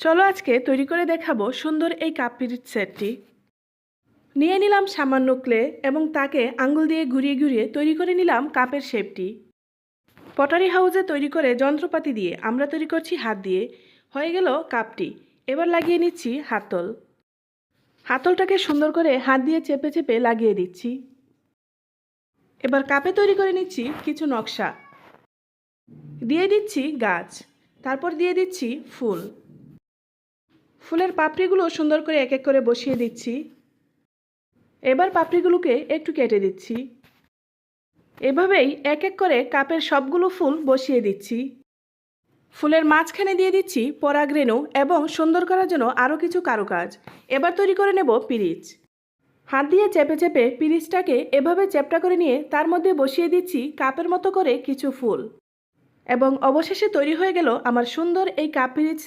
চলো আজকে তৈরি করে দেখাবো সুন্দর এই কাপ সেটটি। নিয়ে নিলাম সামান্য ক্লে এবং তাকে আঙ্গুল দিয়ে ঘুরিয়ে ঘুরিয়ে তৈরি করে নিলাম কাপের শেপটি। পটারি হাউসে তৈরি করে যন্ত্রপাতি দিয়ে আমরা তৈরি করছি হাত দিয়ে। হয়ে গেল কাপটি। এবার লাগিয়ে নিচ্ছি হাতল। হাতলটাকে সুন্দর করে হাত দিয়ে চেপে চেপে লাগিয়ে দিচ্ছি। এবার কাপে তৈরি করে নিচ্ছি কিছু নকশা। দিয়ে দিচ্ছি গাছ। তারপর দিয়ে দিচ্ছি ফুল। ফুলের পাপড়িগুলো সুন্দর করে এক এক করে বসিয়ে দিচ্ছি। এবার পাপড়িগুলোকে একটু কেটে দিচ্ছি। এভাবেই এক এক করে কাপের সবগুলো ফুল বসিয়ে দিচ্ছি। ফুলের মাঝখানে দিয়ে দিচ্ছি পরাগরেণু এবং সুন্দর করার জন্য আরও কিছু কারুকাজ। এবার তৈরি করে নেব পিরিচ। হাত দিয়ে চেপে চেপে পিরিচটাকে এভাবে চ্যাপটা করে নিয়ে তার মধ্যে বসিয়ে দিচ্ছি কাপের মতো করে কিছু ফুল। এবং অবশেষে তৈরি হয়ে গেল আমার সুন্দর এই কাপ পিরিচ